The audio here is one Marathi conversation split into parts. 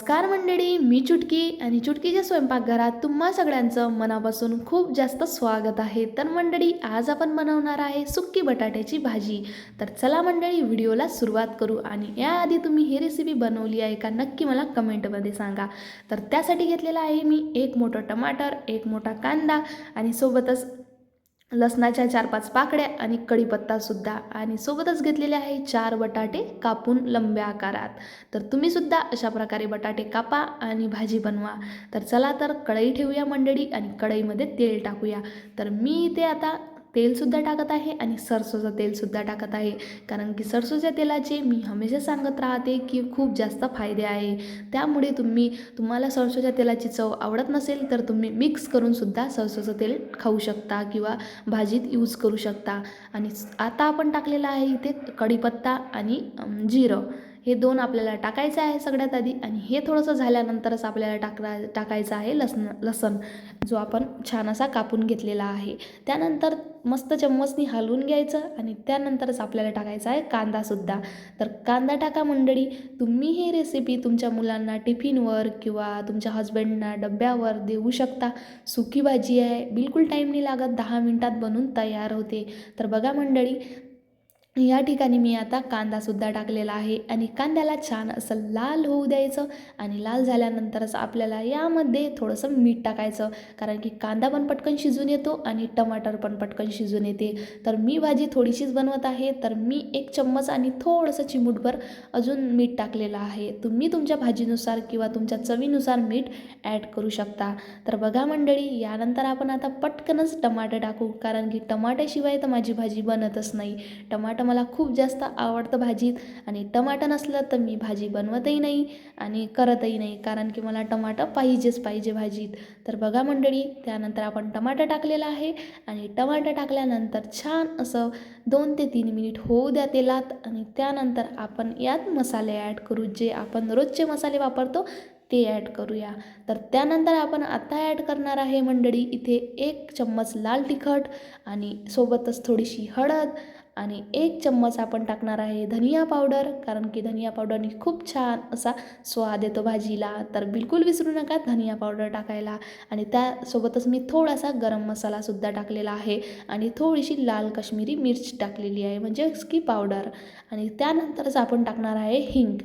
नमस्कार मंडळी मी चुटकी आणि चुटकीच्या स्वयंपाकघरात तुम्हा सगळ्यांचं मनापासून खूप जास्त स्वागत आहे. तर मंडळी आज आपण बनवणार आहे सुक्की बटाट्याची भाजी. तर चला मंडळी व्हिडिओला सुरुवात करू आणि याआधी तुम्ही ही रेसिपी बनवली आहे का नक्की मला कमेंटमध्ये सांगा. तर त्यासाठी घेतलेला आहे मी एक मोठं टमाटर एक मोठा कांदा आणि सोबतच लसणाच्या चार पाच पाकड्या आणि कढीपत्तासुद्धा आणि सोबतच घेतलेले आहे चार बटाटे कापून लंब्या आकारात. तर तुम्हीसुद्धा अशा प्रकारे बटाटे कापा आणि भाजी बनवा. तर चला तर कढई ठेवूया मंडळी आणि कढईमध्ये तेल टाकूया. तर मी इथे आता तेलसुद्धा टाकत आहे आणि सरसोचं तेलसुद्धा टाकत आहे. कारण की सरसोच्या तेलाचे मी हमेशा सांगत राहते की खूप जास्त फायदे आहे. त्यामुळे तुम्ही तुम्हाला सरसोच्या तेलाची चव आवडत नसेल तर तुम्ही मिक्स करूनसुद्धा सरसोचं तेल खाऊ शकता किंवा भाजीत यूज करू शकता. आणि आता आपण टाकलेलं आहे इथे कढीपत्ता आणि जिरं. हे दोन आपल्याला टाकायचं आहे सगळ्यात आधी आणि हे थोडंसं झाल्यानंतरच आपल्याला टाकला टाकायचं आहे लसण लसण जो आपण छान असा कापून घेतलेला आहे. त्यानंतर मस्त चम्मचनी हलवून घ्यायचं आणि त्यानंतरच आपल्याला टाकायचा आहे कांदासुद्धा तर कांदा टाका मंडळी तुम्ही ही रेसिपी तुमच्या मुलांना टिफिनवर किंवा तुमच्या हस्बंडना डब्यावर देऊ शकता. सुकी भाजी आहे बिलकुल टाईम नाही लागत दहा मिनटात बनून तयार होते. तर बघा मंडळी या ठिकाणी मी आता कांदासुद्धा टाकलेला आहे आणि कांद्याला छान असं लाल होऊ द्यायचं आणि लाल झाल्यानंतरच आपल्याला यामध्ये थोडंसं मीठ टाकायचं. कारण की कांदा पण पटकन शिजून येतो आणि टमाटर पण पटकन शिजून येते. तर मी भाजी थोडीशीच बनवत आहे. तर मी एक चम्मच आणि थोडंसं चिमूटभर अजून मीठ टाकलेलं आहे. तुम्ही तुमच्या भाजीनुसार किंवा तुमच्या चवीनुसार मीठ ॲड करू शकता. तर बघा मंडळी यानंतर आपण आता पटकनच टमाटर टाकू. कारण की टमाट्याशिवाय तर माझी भाजी बनतच नाही. टमाटर मला खूप जास्त आवडतं भाजीत आणि टमाटर नसलं तर मी भाजी बनवतही नाही आणि करतही नाही कारण की मला टमाटर पाहिजेच पाहिजे भाजीत. तर बघा मंडळी त्यानंतर आपण टमाटर टाकलेलं आहे आणि टमाटर टाकल्यानंतर छान असं दोन ते तीन मिनिट होऊ द्या तेलात आणि त्यानंतर आपण यात मसाले ॲड करू जे आपण रोजचे मसाले वापरतो ते ॲड करूया. तर त्यानंतर आपण आता ॲड करणार आहे मंडळी इथे एक चम्मच लाल तिखट आणि सोबतच थोडीशी हळद आणि एक चम्मच आपण टाकणार आहे धनिया पावडर कारण की धनिया पावडरनी खूप छान असा स्वाद येतो भाजीला. तर बिलकुल विसरू नका धनिया पावडर टाकायला. आणि त्यासोबतच मी थोडासा गरम मसालासुद्धा टाकलेला आहे आणि थोडीशी लाल काश्मीरी मिरची टाकलेली आहे म्हणजे की पावडर आणि त्यानंतरच आपण टाकणार आहे हिंग.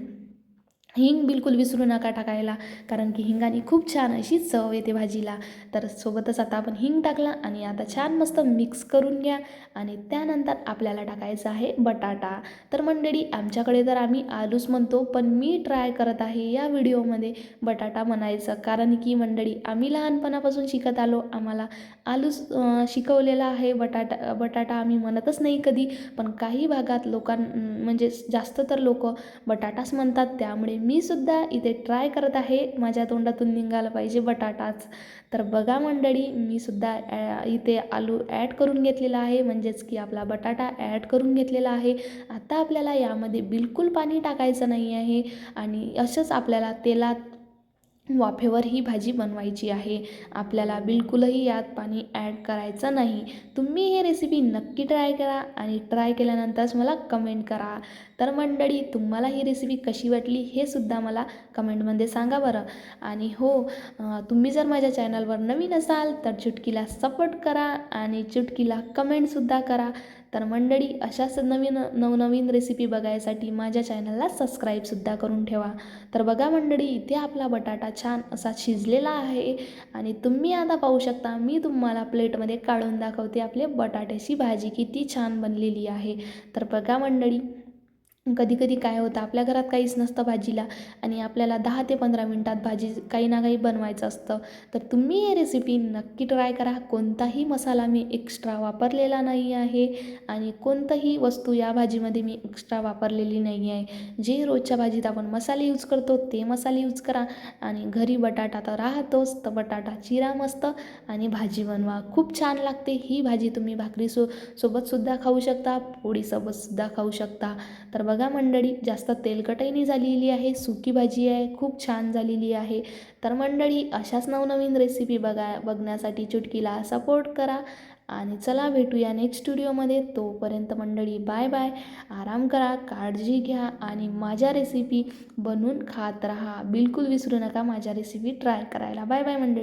हिंग बिलकुल विसरू नका टाकायला कारण की हिंगाने खूप छान अशी चव येते भाजीला. तर सोबतच आता आपण हिंग टाकला आणि आता छान मस्त मिक्स करून घ्या आणि त्यानंतर आपल्याला टाकायचा आहे बटाटा. तर मंडळी आमच्याकडे तर आम्ही आलूच म्हणतो पण मी ट्राय करत आहे या व्हिडिओमध्ये बटाटा म्हणायचं. कारण की मंडळी आम्ही लहानपणापासून शिकत आलो. आम्हाला आलूच शिकवलेला आहे बटाटा बटाटा आम्ही म्हणतच नाही कधी पण काही भागात लोकां म्हणजे जास्त तर लोक बटाटाच म्हणतात त्यामुळे मी सुद्धा इथे ट्राय करत आहे. माझ्या तोंडातून निघाला पाहिजे बटाटाच. तर बघा मंडळी मी सुद्धा ॲ- इथे आलू ॲड करून घेतलेला आहे. म्हणजेच की आपला बटाटा ॲड करून घेतलेला आहे. आता आपल्याला यामध्ये बिलकुल पाणी टाकायचं नाही आहे. आणि असंच आपल्याला तेलात वाफेवर ही भाजी बनवायची आहे. आपल्याला बिलकुलही यात पाणी ॲड करायचं नाही. तुम्ही ही रेसिपी नक्की ट्राय करा आणि ट्राय केल्यानंतरच मला कमेंट करा. तर मंडळी तुम्हाला ही रेसिपी कशी वाटली हे सुद्धा मला कमेंटमध्ये सांगा बरं. आणि हो तुम्ही जर माझ्या चॅनलवर नवीन असाल तर चुटकीला सपोर्ट करा आणि चुटकीला कमेंटसुद्धा करा. तर मंडळी अशाच नवीन नवनवीन रेसिपी बघायसाठी माझ्या चॅनलला सबस्क्राईबसुद्धा करून ठेवा. तर बघा मंडळी इथे आपला बटाटा छान असा शिजलेला आहे आणि तुम्ही आता पाहू शकता मी तुम्हाला प्लेटमध्ये काढून दाखवते आपले बटाट्याची भाजी किती छान बनलेली आहे. तर बघा मंडळी कधी कधी काय होतं आपल्या घरात काहीच नसतं भाजीला आणि आपल्याला दहा ते पंधरा मिनटात भाजी काही ना काही बनवायचं असतं. तर तुम्ही ही रेसिपी नक्की ट्राय करा. कोणताही मसाला मी एक्स्ट्रा वापरलेला नाही आहे आणि कोणतंही वस्तू या भाजीमध्ये मी एक्स्ट्रा वापरलेली नाही आहे. जे रोजच्या भाजीत आपण मसाले यूज करतो ते मसाले यूज करा आणि घरी बटाटा तर राहतोच तर बटाटा चिरा मस्त आणि भाजी बनवा. खूप छान लागते. ही भाजी तुम्ही भाकरी सो सोबतसुद्धा खाऊ शकता पोळीसोबतसुद्धा खाऊ शकता. तर बघा बघा मंडळी जास्त तेलकटही नाही झालेली आहे सुकी भाजी आहे खूप छान झालेली आहे. तर मंडळी अशाच नवनवीन रेसिपी बघा बघण्यासाठी चुटकीला सपोर्ट करा. आणि चला भेटूया नेक्स्ट स्टुडिओमध्ये तोपर्यंत मंडळी बाय बाय आराम करा काळजी घ्या आणि माझ्या रेसिपी बनवून खात राहा. बिलकुल विसरू नका माझ्या रेसिपी ट्राय करायला. बाय बाय मंडळी.